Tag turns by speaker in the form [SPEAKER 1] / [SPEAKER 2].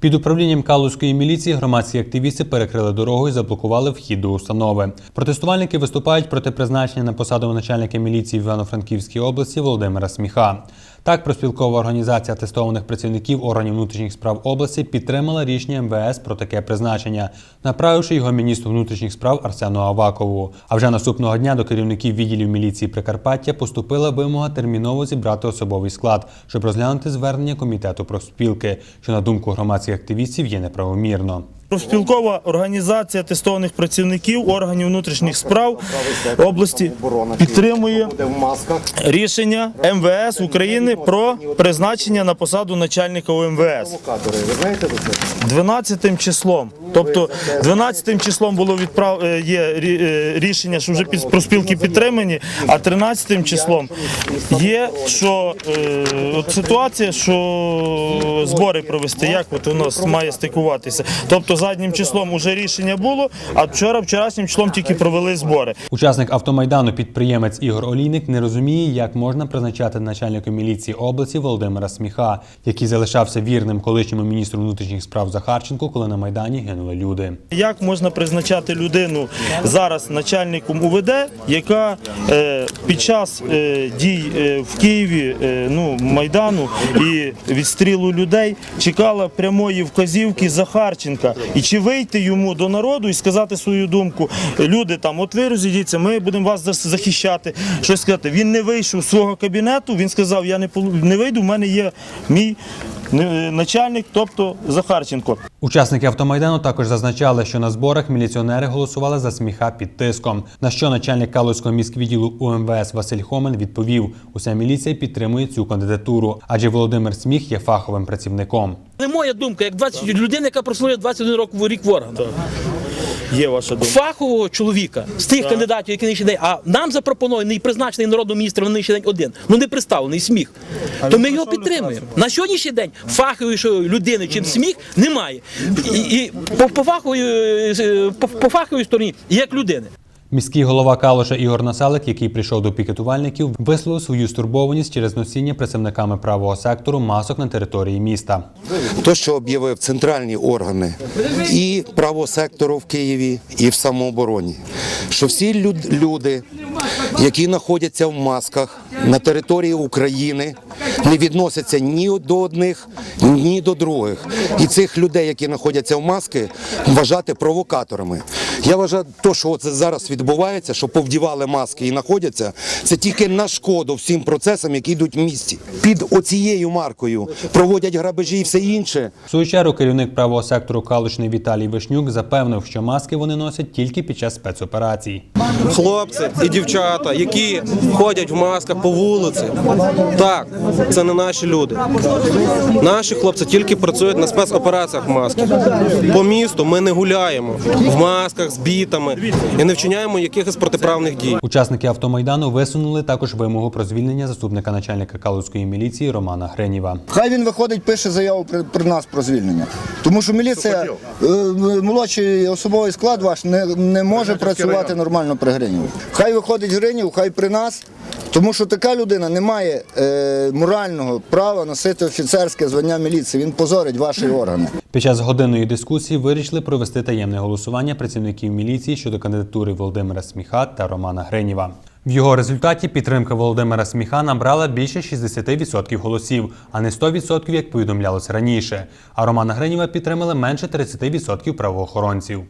[SPEAKER 1] Під управлінням Калузької міліції громадські активісти перекрили дорогу і заблокували вхід до установи. Протестувальники виступають проти призначення на посаду начальника міліції в Івано-Франківській області Володимира Сміха. Так, проспілкова організація атестованих працівників органів внутрішніх справ області підтримала рішення МВС про таке призначення, направивши його міністру внутрішніх справ Арсену Авакову. А вже наступного дня до керівників відділів міліції Прикарпаття поступила вимога терміново зібрати особовий склад, щоб розглянути звернення комітету профспілки, що на думку громадських активістів є неправомірно.
[SPEAKER 2] Профспілкова організація тестованих працівників органів внутрішніх справ області підтримує рішення МВС України про призначення на посаду начальника УМВС. 12 числом. Тобто 12 числом було відправ... е, є е, рішення, що вже під профспілки підтримані, а 13 числом є, що е, ситуація, що збори провести, як от воно має стикуватися. Тобто заднім числом уже рішення було, а вчора, вчорашнім числом тільки провели збори.
[SPEAKER 1] Учасник автомайдану, підприємець Ігор Олійник, не розуміє, як можна призначати начальником міліції області Володимира Сміха, який залишався вірним колишньому міністру внутрішніх справ Захарченку, коли на майдані гинули люди.
[SPEAKER 2] Як можна призначати людину зараз начальником УВД, яка е, під час е, дій е, в Києві ну, Майдану і відстрілу людей чекала прямої вказівки Захарченка? І чи вийти йому до народу і сказати свою думку? Люди там, от ви розійдіться, ми будемо вас захищати. Щось сказати. Він не вийшов з свого кабінету, він сказав, я не, не вийду, в мене є мій начальник, тобто Захарченко.
[SPEAKER 1] Учасники автомайдану також зазначали, що на зборах міліціонери голосували за сміха під тиском. На що начальник Калуського міськвідділу УМВС Василь Хомен відповів: уся міліція підтримує цю кандидатуру, адже Володимир Сміх є фаховим працівником.
[SPEAKER 3] Не моя думка, як 20 людина, яка прослужила 21 рок в рік в органах.
[SPEAKER 2] Є ваша думка.
[SPEAKER 3] Фахового чоловіка з тих кандидатів, які нинішній день, а нам запропонований призначений народним міністром на нинішній день один. Ну не представлений сміх. То ми його підтримуємо. На сьогоднішній день фаховішої людини, чим сміх, немає. І, і по, по, фаховій, е, по, по фаховій стороні, як людини.
[SPEAKER 1] Міський голова Калуша Ігор Насалик, який прийшов до пікетувальників, висловив свою стурбованість через носіння представниками правого сектору масок на території міста.
[SPEAKER 4] То, що об'явив центральні органи і правосектору в Києві, і в самообороні, що всі люди, які знаходяться в масках на території України, не відносяться ні до одних, ні до других. І цих людей, які знаходяться в маски, вважати провокаторами. Я вважаю, то, що це зараз відбувається, що повдівали маски і знаходяться, це тільки на шкоду всім процесам, які йдуть в місті. Під оцією маркою проводять грабежі і все інше.
[SPEAKER 1] В свою чергу керівник правого сектору Калушний Віталій Вишнюк запевнив, що маски вони носять тільки під час спецоперацій.
[SPEAKER 5] хлопці і дівчата, які ходять в масках по вулиці. Так, це не наші люди. Наші хлопці тільки працюють на спецопераціях в масках. По місту ми не гуляємо в масках з бітами і не вчиняємо якихось протиправних дій.
[SPEAKER 1] Учасники автомайдану висунули також вимогу про звільнення заступника начальника Калузької міліції Романа Греніва.
[SPEAKER 6] Хай він виходить, пише заяву при, при нас про звільнення. Тому що міліція, е, молодший особовий склад ваш не, не може працювати нормально при Гриніву. Хай виходить Гринів, хай при нас, тому що така людина не має е, морального права носити офіцерське звання міліції. Він позорить ваші органи.
[SPEAKER 1] Під час годинної дискусії вирішили провести таємне голосування працівників міліції щодо кандидатури Володимира Сміха та Романа Гриніва. В його результаті підтримка Володимира Сміха набрала більше 60% голосів, а не 100%, як повідомлялося раніше. А Романа Гриніва підтримали менше 30% правоохоронців.